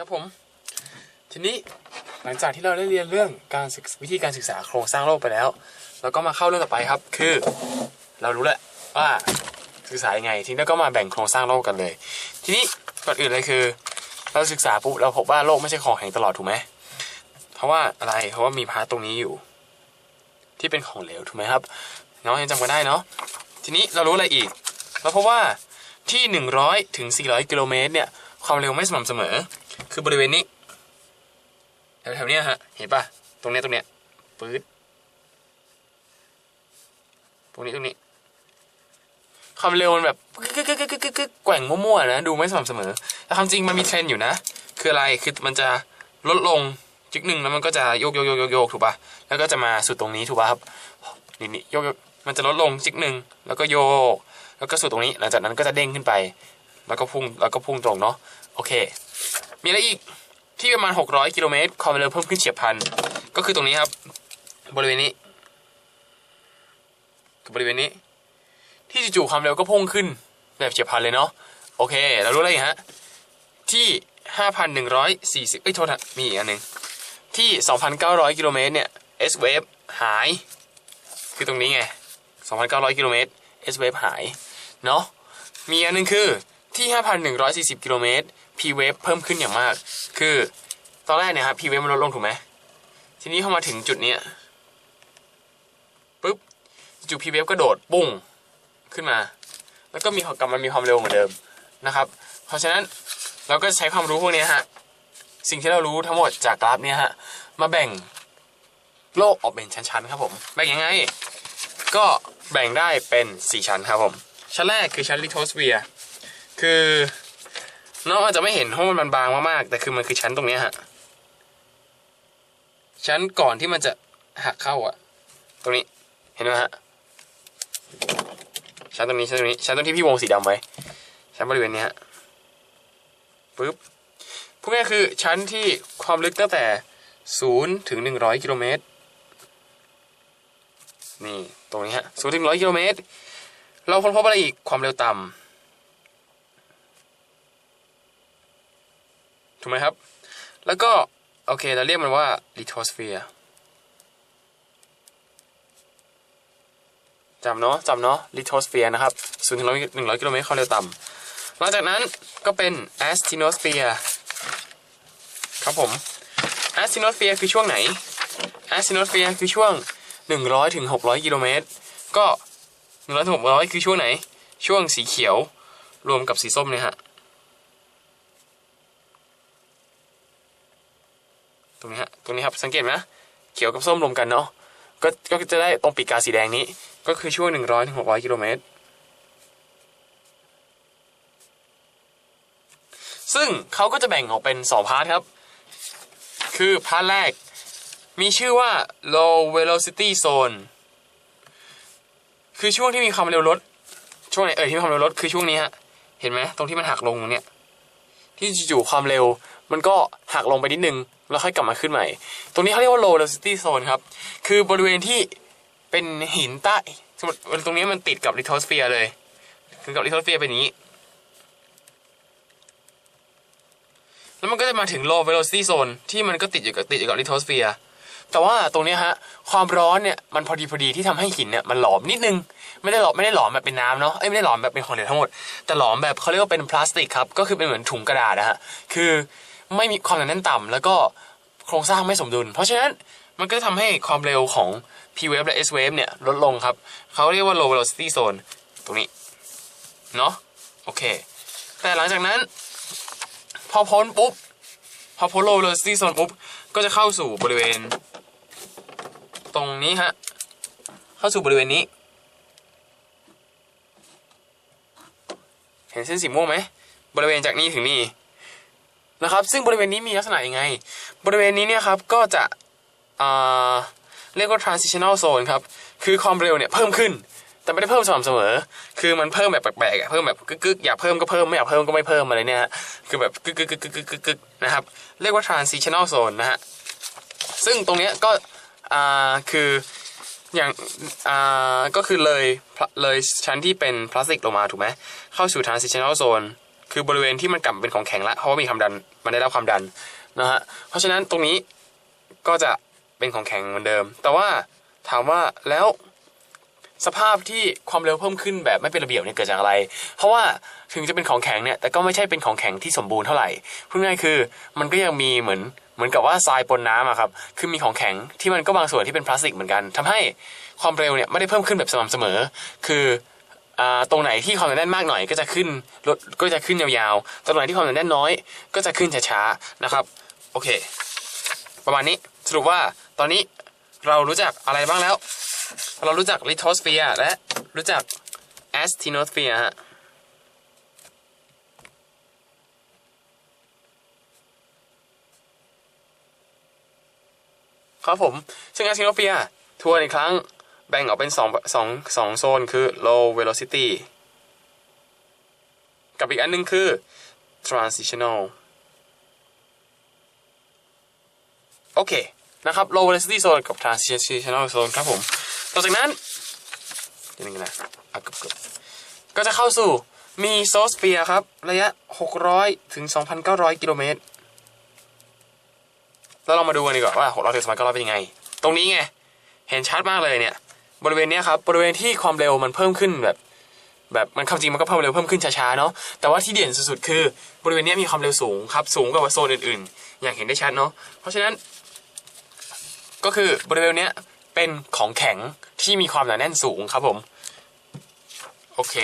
ครับผม ทีนี้หลังจากที่เราได้เรียนเรื่องการศึกวิธีการศึกษาโครงสร้างโลกไปแล้ว เราก็มาเข้าเรื่องต่อไปครับ คือเรารู้แล้วว่าศึกษายังไง ทีนี้ก็มาแบ่งโครงสร้างโลกกันเลย ทีนี้ก่อนอื่นเลยคือ เราศึกษาปุ๊บเราพบว่าโลกไม่ใช่ของแข็งตลอดถูกไหมเพราะว่าอะไรเพราะว่ามีพาร์ตตรงนี้อยู่ ที่เป็นของเหลวถูกไหมครับเนาะยังจำกันได้เนาะทีนี้เรารู้อะไรอีกเราพบว่าที่ 100 ถึง 400 กิโลเมตรเนี่ย ความเร็วไม่สม่ำเสมอ คือบริเวณนี้แถวๆนี้ฮะ เห็นปะตรงเนี้ยตรงเนี้ยปื๊ดตรงนี้ตรงนี้ ความเร็วมันแบบกึกกึกกึกกึกกึกกึกแกว่งมั่วๆนะ ดูไม่สม่ำเสมอ แต่ความจริงมันมีเทรนอยู่นะ คืออะไร คือมันจะลดลงจึกหนึ่งแล้วมันก็จะโยกโยกโยกโยกโยกถูกปะแล้วก็จะมาสุดตรงนี้ถูกปะครับ นี่นี่โยกโยกมันจะลดลงจิกหนึ่งแล้วก็โยก แล้วก็สุดตรงนี้ หลังจากนั้นก็จะเด้งขึ้นไป แล้วก็พุ่ง แล้วก็พุ่งตรงเนาะ โอเค มีอะไรอีกที่ประมาณ 600 กิโลเมตรความเร็วเพิ่มขึ้นเฉียบพลัน ก็คือตรงนี้ครับ บริเวณนี้กับบริเวณนี้ ที่จู่ๆความเร็วก็พุ่งขึ้นแบบเฉียบพลันเลยเนาะโอเคเรารู้อะไรอีกฮะที่ 5,140 เอ้ยโทษนะมีอีกอันหนึ่งที่ 2,900 กิโลเมตรเนี่ย S wave หาย คือตรงนี้ไง 2,900 กิโลเมตร S wave หาย เนาะมีอันหนึงคือที่ 5,140 กิโลเมตร P wave เพิ่มขึ้นอย่างมาก คือตอนแรกเนี่ยครับ P wave มันลดลงถูกไหมทีนี้พอมาถึงจุดเนี้ยปุ๊บจู่ P wave ก็โดดปุ้งขึ้นมา แล้วก็มีกลับมันมีความเร็วเหมือนเดิมนะครับ เพราะฉะนั้นเราก็ใช้ความรู้พวกนี้ฮะสิ่งที่เรารู้ทั้งหมดจากกราฟเนี้ยฮะมาแบ่งโลกออกเป็นชั้นๆครับผมแบ่งยังไง ก็แบ่งได้เป็น 4 ชั้นครับผมชั้นแรกคือชั้นลิโทสเฟียร์คือ น้องอาจจะไม่เห็นเพราะมันบางมากๆแต่คือมันคือชั้นตรงเนี้ยฮะชั้นก่อนที่มันจะหักเข้าอะตรงนี้เห็นไหมฮะชั้นตรงนี้ชั้นตรงนี้ชั้นตรงที่พี่วงสีดำไว้ชั้นบริเวณนี้ฮะปึ๊บพวกนี้คือชั้นที่ความลึกตั้งแต่0ถึง100กิโลเมตรนี่ตรงนี้ฮะ0ถึง100กิโลเมตรเราค้นพบอะไรอีกความเร็วต่ำ ถูกไหมครับ แล้วก็ โอเค เราเรียกมันว่า lithosphere จำเนาะจำเนาะ lithosphere นะครับ0ถึง100 100 กิโลเมตรความเร็วต่ำหลังจากนั้นก็เป็น asthenosphere ครับผม asthenosphere คือช่วงไหน asthenosphere คือช่วง 100ถึง600 กิโลเมตร ก็100ถึง600 คือช่วงไหน ช่วงสีเขียวรวมกับสีส้มเนี่ยฮะ ตรงนี้ฮะตรงนี้ครับสังเกตไหมเขียวกับส้มรวมกันเนาะก็ก็จะได้ตรงปีกกาสีแดงนี้ ก็คือช่วง 100ถึง600 กิโลเมตร ซึ่งเขาก็จะแบ่งออกเป็น 2 พาร์ทครับ คือพาร์ทแรก มีชื่อว่า low velocity zone คือช่วงที่มีความเร็วลดช่วงไหนเอ่ยที่มีความเร็วลดคือช่วงนี้ฮะ เห็นไหมตรงที่มันหักลงตรงเนี้ยที่จู่ๆความเร็ว มันก็หักลงไปนิดนึง แล้วค่อยกลับมาขึ้นใหม่ ตรงนี้เขาเรียกว่า low velocity zone ครับ คือบริเวณที่เป็นหินใต้สมมติตรงนี้มันติดกับ lithosphere เลย คือกับ lithosphere เป็นอย่างนี้ แล้วมันก็จะมาถึง low velocity zone ที่มันก็ติดอยู่กับติดอยู่กับ lithosphere แต่ว่าตรงนี้ฮะความร้อนเนี่ยมันพอดีพอดีที่ทำให้หินเนี่ยมันหลอมนิดนึงไม่ได้หลอมไม่ได้หลอมแบบเป็นน้ำเนาะเอ้ยไม่ได้หลอมแบบเป็นของเหลวทั้งหมด แต่หลอมแบบเขาเรียกว่าเป็นพลาสติกครับก็คือเป็นเหมือนถุงกระดาษนะฮะคือ ไม่มีความหนาแน่นต่ำแล้วก็โครงสร้างไม่สมดุล เพราะฉะนั้นมันก็จะทำให้ความเร็วของ P wave และ S wave เนี่ยลดลงครับ เขาเรียกว่า low velocity zone ตรงนี้ เนาะโอเค แต่หลังจากนั้น พอพ้นปุ๊บ พอพ้น low velocity zone ปุ๊บ ก็จะเข้าสู่บริเวณ ตรงนี้ฮะ เข้าสู่บริเวณนี้ เห็นเส้นสีม่วงไหม บริเวณจากนี้ถึงนี่ นะครับ ซึ่งบริเวณนี้มีลักษณะยังไง บริเวณนี้เนี่ยครับก็จะเรียกว่า transitional zone ครับ คือความเร็วเนี่ยเพิ่มขึ้น แต่ไม่ได้เพิ่มสม่ำเสมอ คือมันเพิ่มแบบแปลกๆอะเพิ่มแบบกึกๆอยากเพิ่มก็เพิ่มไม่อยากเพิ่มก็ไม่เพิ่มอะไรเนี่ยคือแบบกึกๆๆๆๆๆนะครับ เรียกว่า transitional zone นะฮะ ซึ่งตรงเนี้ยก็คืออย่างอ่าก็คือเลยเลยชั้นที่เป็นพลาสติกลงมาถูกไหมเข้าสู่ transitional zone คือบริเวณที่มันกลับเป็นของแข็งละเพราะว่ามีความดัน มันได้รับความดันนะฮะเพราะฉะนั้นตรงนี้ก็จะเป็นของแข็งเหมือนเดิม แต่ว่าถามว่าแล้วสภาพที่ความเร็วเพิ่มขึ้นแบบไม่เป็นระเบียบเนี่ยเกิดจากอะไร เพราะว่าถึงจะเป็นของแข็งเนี่ยแต่ก็ไม่ใช่เป็นของแข็งที่สมบูรณ์เท่าไหร่พูดง่ายๆคือมันก็ยังมีเหมือนเหมือนกับว่าทรายปนน้ำอะครับคือมีของแข็งที่มันก็บางส่วนที่เป็นพลาสติกเหมือนกันทำให้ความเร็วเนี่ยไม่ได้เพิ่มขึ้นแบบสม่ำเสมอ คือ ตรงไหนที่ความหนาแน่นมากหน่อยก็จะขึ้นรถก็จะขึ้นยาวๆ ตรงไหนที่ความหนาแน่นน้อย ก็จะขึ้นช้าๆนะครับ โอเค ประมาณนี้สรุปว่าตอนนี้เรารู้จักอะไรบ้างแล้ว เรารู้จักลิโทสเฟียร์และรู้จักแอสติโนสเฟียร์ฮะครับผม ซึ่งแอสติโนสเฟียร์ทวนอีกครั้ง แบ่งออกเป็นสองสองสองโซนคือ low velocity กับอีกอันหนึงคือ transitional โอเค นะครับ low velocity zone กับ transitional zone ครับผม ต่อจากนั้นเดี๋ยวนึงนะอะเกือบๆก็จะเข้าสู่มีโซสเฟียครับ ระยะ 600 ถึง 2,900 กิโลเมตร แล้วเรามาดูกันดีกว่าว่า 600 ถึง 2,900 เป็นยังไง ตรงนี้ไง เห็นชัดมากเลยเนี่ย บริเวณเนี้ยครับบริเวณที่ความเร็วมันเพิ่มขึ้นแบบ แบบมันความจริงมันก็เพิ่มเร็วเพิ่มขึ้นช้าๆเนาะแต่ว่าที่เด่นสุดๆคือบริเวณเนี้ยมีความเร็วสูงครับสูงกว่าโซนอื่นๆ อย่างเห็นได้ชัดเนาะเพราะฉะนั้น ก็คือบริเวณเนี้ยเป็นของแข็งที่มีความหนาแน่นสูงครับผมโอเค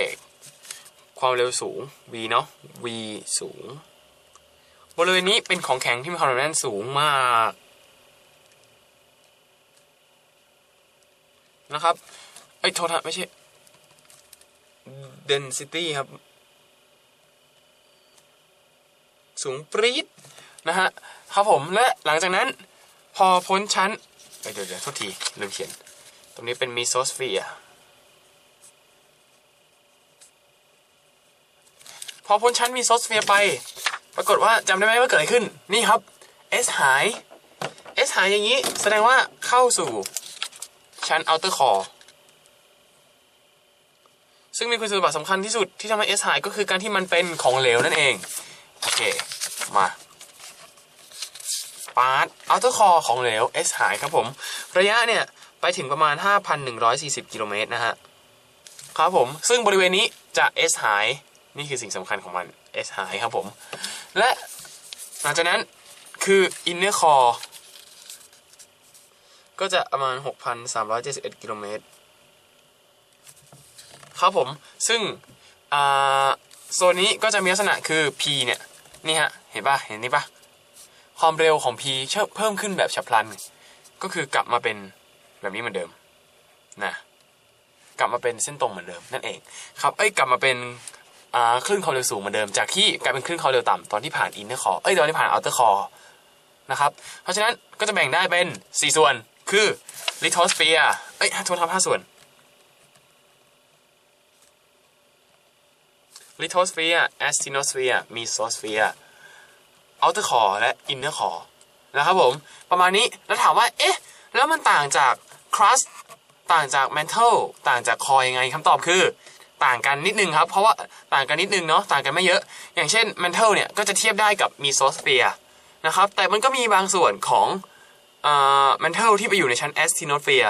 ความเร็วสูง v เนาะ v สูง บริเวณนี้เป็นของแข็งที่มีความหนาแน่นสูงมาก นะครับเอ้โทษนะไม่ใช่ density ครับ สูงปรี๊ดนะฮะครับผมและหลังจากนั้นพอพ้นชั้นเดี๋ยวเดี๋ยวโทษทีลืมเขียน ตรงนี้เป็นมีโซสเฟียพอพ้นชั้นมีโซสเฟียไป ปรากฏว่าจำได้ไหมว่าเกิดอะไรขึ้น นี่ครับ S หาย S หายอย่างนี้แสดงว่าเข้าสู่ ชั้น outer core ซึ่งมีคุณสมบัติสำคัญที่สุดที่ทำให้ S หายก็คือการที่มันเป็นของเหลวนั่นเอง โอเค มาปาร์ต outer core ของเหลว S หายครับผม ระยะเนี่ย ไปถึงประมาณ 5,140 กิโลเมตรนะฮะ ครับผม ซึ่งบริเวณนี้จะ S หาย นี่คือสิ่งสำคัญของมัน S หายครับผม และหลังจากนั้นคือ inner core ก็จะประมาณ 6,371 กิโลเมตร ครับผม ซึ่งโซนนี้ก็จะมีลักษณะคือ P เนี่ย นี่ฮะ เห็นปะเห็นนี่ปะความเร็วของ P เชิเพิ่มขึ้นแบบฉับพลัน ก็คือกลับมาเป็นแบบนี้เหมือนเดิม นะ กลับมาเป็นเส้นตรงเหมือนเดิมนั่นเอง ครับ เอ้ย กลับมาเป็นคลื่นความเร็วสูงเหมือนเดิม จากที่กลายเป็นคลื่นความเร็วต่ำตอนที่ผ่านอินเนอร์คอเอ้ย ตอนที่ผ่านอัลเตอร์คอนะครับ เพราะฉะนั้นก็จะแบ่งได้เป็น 4 ส่วน คือลิทอสเฟียเอ้ยโทษทับ5ส่วนลิโทสเฟียร์แอสติโนสเฟียร์มีโซสเฟียร์อัลเตอร์คอและอินเนอร์คอนะครับผม ประมาณนี้แล้วถามว่า เอ๊ะ แล้วมันต่างจากครัสต่างจากแมนเทลต่างจากคอยังไงคำตอบคือ ต่างกันนิดนึงครับ เพราะว่าต่างกันนิดนึงเนาะต่างกันไม่เยอะ อย่างเช่นแมนเทลเนี่ย ก็จะเทียบได้กับมีโซสเฟียนะครับ แต่มันก็มีบางส่วนของ แมนเทลที่ไปอยู่ในชั้นแอสติโนสเฟีย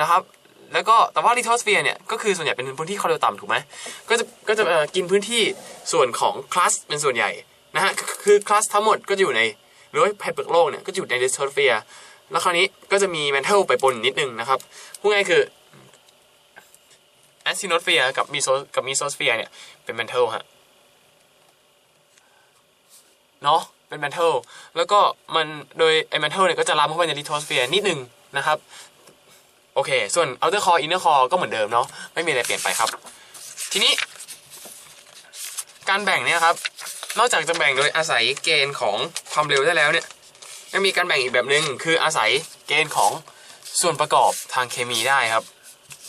นะครับแล้วก็แต่ว่าลิทอสเฟียเนี่ยก็คือส่วนใหญ่เป็นพื้นที่ความเร็วต่ำถูกไหมก็จะก็จะกินพื้นที่ส่วนของคลัสเป็นส่วนใหญ่นะฮะคือคลัสทั้งหมดก็จะอยู่ในหรือว่าแผ่นเปลือกโลกเนี่ยก็อยู่ในลิทอสเฟียแล้วคราวนี้ก็จะมีแมนเทลไปปนนิดนึงนะครับพูดง่ายคือแอสซิโนสเฟียกับมีโซกับมีโซสเฟียเนี่ยเป็นแมนเทลฮะเนาะ เป็นแมนเทลแล้วก็มันโดยไอ้แมนเทลเนี่ยก็จะล้ำเข้าไปในลิทสเฟียร์นิดนึงนะครับโอเค ส่วน outer core inner core ก็เหมือนเดิมเนาะไม่มีอะไรเปลี่ยนไปครับ ทีนี้ การแบ่งเนี่ยครับ นอกจากจะแบ่งโดยอาศัยเกณฑ์ของความเร็วได้แล้วเนี่ยยังมีการแบ่งอีกแบบหนึ่งคืออาศัยเกณฑ์ของส่วนประกอบทางเคมีได้ครับ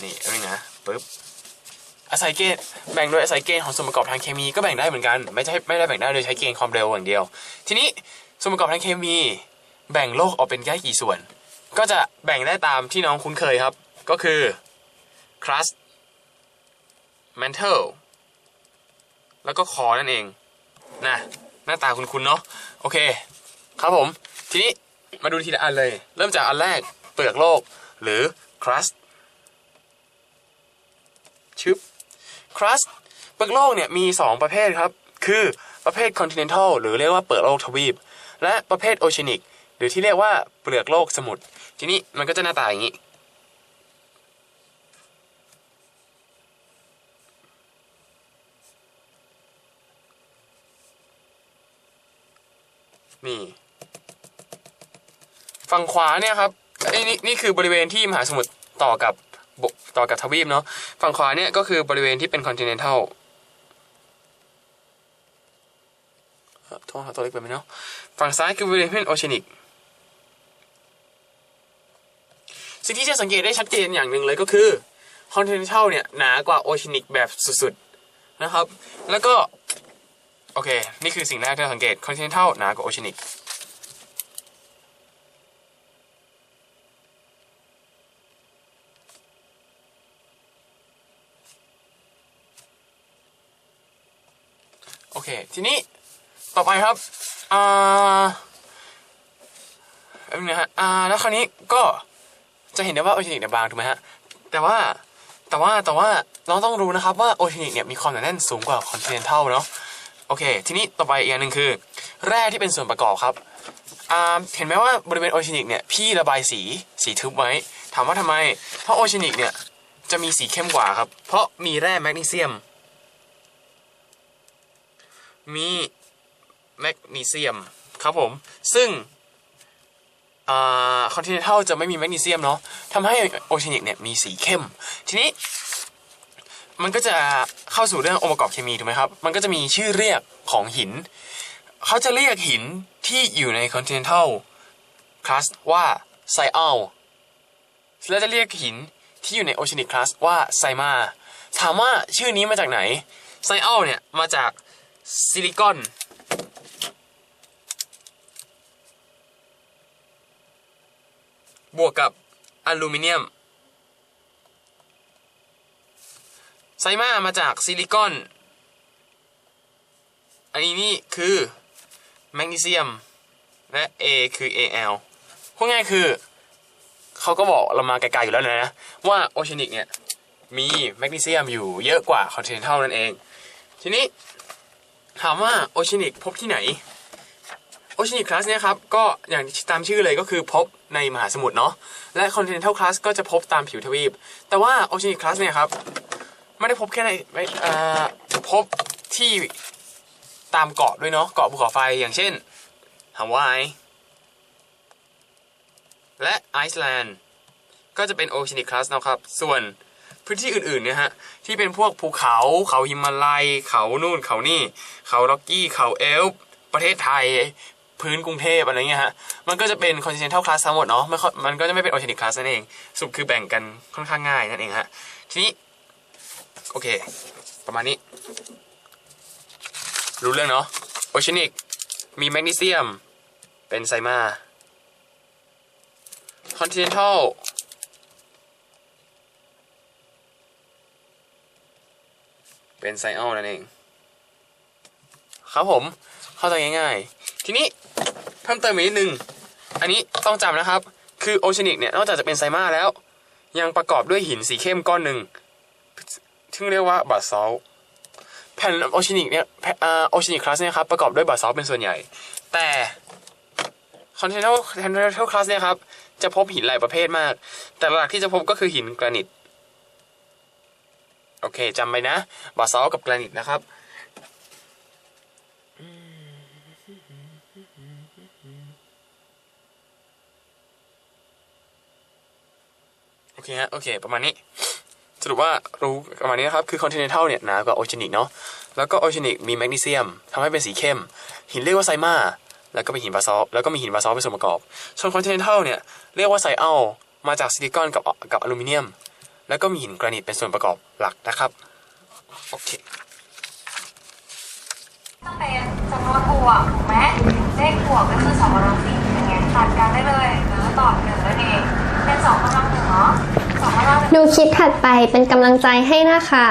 นี่เอานี่นะปึ๊บ อาศัยเกณฑ์แบ่งโดยอาศัยเกณฑ์ของส่วนประกอบทางเคมีก็แบ่งได้เหมือนกัน ไม่ใช่ไม่ได้แบ่งได้โดยใช้เกณฑ์ความเร็วอย่างเดียว ทีนี้ส่วนประกอบทางเคมี แบ่งโลกออกเป็นแค่กี่ส่วน ก็จะแบ่งได้ตามที่น้องคุ้นเคยครับ ก็คือ crust mantle แล้วก็ core นั่นเองนะหน้าตาคุณๆเนาะโอเค ครับผม ทีนี้มาดูทีละอันเลย เริ่มจากอันแรกเปลือกโลกหรือ crust ชึบ crust เปลือกโลกเนี่ยมี 2 ประเภทครับ คือประเภท continental หรือเรียกว่าเปลือกโลกทวีป และประเภท oceanic หรือที่เรียกว่าเปลือกโลกสมุทรทีนี้มันก็จะหน้าตาอย่างนี้นี่ฝั่งขวาเนี่ยครับไอ้นี่นี่คือบริเวณที่มหาสมุทรต่อกับ ต่อกับทวีปเนาะฝั่งขวาเนี่ยก็คือบริเวณที่เป็นคอนติเนนทัลทษครับตัวเล็กไปไหมเนาะฝั่งซ้ายคือบริเวณที่เป็นโอเชียนิกสิ่งที่จะสังเกตได้ชัดเจนอย่างหนึ่งเลยก็คือคอนติเนนทัลเนี่ยหนากว่าโอเชียนิกแบบสุดๆนะครับ แล้วก็ โอเค นี่คือสิ่งแรกที่เราสังเกตคอนติเนนทัลหนากว่าโอเชียนิก โอเค ทีนี้ต่อไปครับอ่าแป๊บนึงฮะอ่าแล้วคราวนี้ก็จะเห็นได้ว่าโอเชียนิกเนี่ยบางถูกไหมฮะแต่ว่าแต่ว่าแต่ว่าเราต้องรู้นะครับว่าโอเชียนิกเนี่ยมีความหนาแน่นสูงกว่าคอนติเนนทัลเนาะโอเค ทีนี้ต่อไปอีกอย่างหนึ่งคือ แร่ที่เป็นส่วนประกอบครับอ่าเห็นไหมว่าบริเวณโอเชียนิกเนี่ยพี่ระบายสีสีทึบไว้ ถามว่าทำไม เพราะโอเชียนิกเนี่ยจะมีสีเข้มกว่าครับ เพราะมีแร่แมกนีเซียม มีแมกนีเซียมครับผม ซึ่งคอนติเนนทัลจะไม่มีแมกนีเซียมเนาะทำให้โอเชียนิกเนี่ยมีสีเข้ม ทีนี้มันก็จะเข้าสู่เรื่ององค์ประกอบเคมีถูกไหมครับ มันก็จะมีชื่อเรียกของหิน เขาจะเรียกหินที่อยู่ในคอนติเนนทัลคลาสว่าไซอัลและจะเรียกหินที่อยู่ในโอเชียนิกคลาสว่าไซมาถามว่าชื่อนี้มาจากไหนไซอัลเนี่ยมาจาก ซิลิคอนบวกกับอลูมิเนียม ไซมามาจากซิลิคอน อันนี้นี่คือแมกนีเซียม และ A คือ Al พูดง่ายคือ เขาก็บอกเรามาไกลๆอยู่แล้วนะ ว่าโอเชนิกเนี่ย มีแมกนีเซียมอยู่เยอะกว่าคอนติเนนทัลนั่นเอง ทีนี้ ถามว่าโอชียนิกพบที่ไหนโอชียนิกคลาสเนี่ยครับก็อย่างตามชื่อเลยก็คือพบในมหาสมุทรเนาะและคอนติเนนทัลคลาสก็จะพบตามผิวทวีป แต่ว่าโอชียนิกคลาสเนี่ยครับไม่ได้พบแค่ในไม่เอ่อพบที่ตามเกาะด้วยเนาะเกาะภูเขาไฟอย่างเช่นฮาวายและไอซ์แลนด์ก็จะเป็นโอชียนิกคลาสนะครับ ส่วน พื้นที่อื่นๆเนี่ยฮะที่เป็นพวกภูเขาเขาหิมาลัย เขานู่นเขานี่เขาล็อกกี้เขาเอลป์ประเทศไทยพื้นกรุงเทพอะไรเงี้ยฮะ มันก็จะเป็นคอนติเนนทัลคลาสทั้งหมดเนาะมันก็จะไม่เป็นโอเชียนิกคลาสนั่นเอง สุปคือแบ่งกันค่อนข้างง่ายนั่นเองฮะ ทีนี้ โอเค ประมาณนี้ รู้เรื่องเนาะโอเชียนิกมีแมกนีเซียม เป็นไซมาคอนติ เป็นไซอัลนั่นเอง ครับผมเข้าใจง่ายๆ ทีนี้เพิ่มเติมอีกนิดนึง อันนี้ต้องจำนะครับ คือโอเชนิกเนี่ยนอกจากจะเป็นไซมาแล้ว ยังประกอบด้วยหินสีเข้มก้อนหนึ่งซึ่งเรียกว่าบาซอลแผ่นโอเชนิกเนี่ยโอเชนิกคลาสเนี่ยครับประกอบด้วยบาซอลเป็นส่วนใหญ่ แต่คอนเทนเนอร์คอนเทนเนอร์คลาสเนี่ยครับจะพบหินหลายประเภทมาก แต่หลักที่จะพบก็คือหินกรนิต โอเคจำไปนะบาซอลกับแกรนิตนะครับโอเคฮะโอเค ประมาณนี้ สรุปว่ารู้ประมาณนี้นะครับ คือคอนติเนนทัลเนี่ยหนากว่าโอเชนิกเนาะแล้วก็โอเชนิกมีแมกนีเซียมทำให้เป็นสีเข้ม หินเรียกว่าไซมาแล้วก็เป็นหินบาซอลแล้วก็มีหินบาซอลเป็นส่วนประกอบ ส่วนคอนติเนนทัลเนี่ยเรียกว่าไซอัลมาจากซิลิคอนกับกับอลูมิเนียม แล้วก็มีหินแกรนิตเป็นส่วนประกอบหลักนะครับโอเคต้องเป็นจำนวนบวกถูกไหมเลขบวกก็คือสองกำลังสี่อย่างเงี้ยตัดกันได้เลยหรือตอบหนึ่งนั่นเองเป็นสองกำลังหนึ่งเนาะสองกำลังหนึ่งดูคลิปถัดไปเป็นกำลังใจให้นะคะ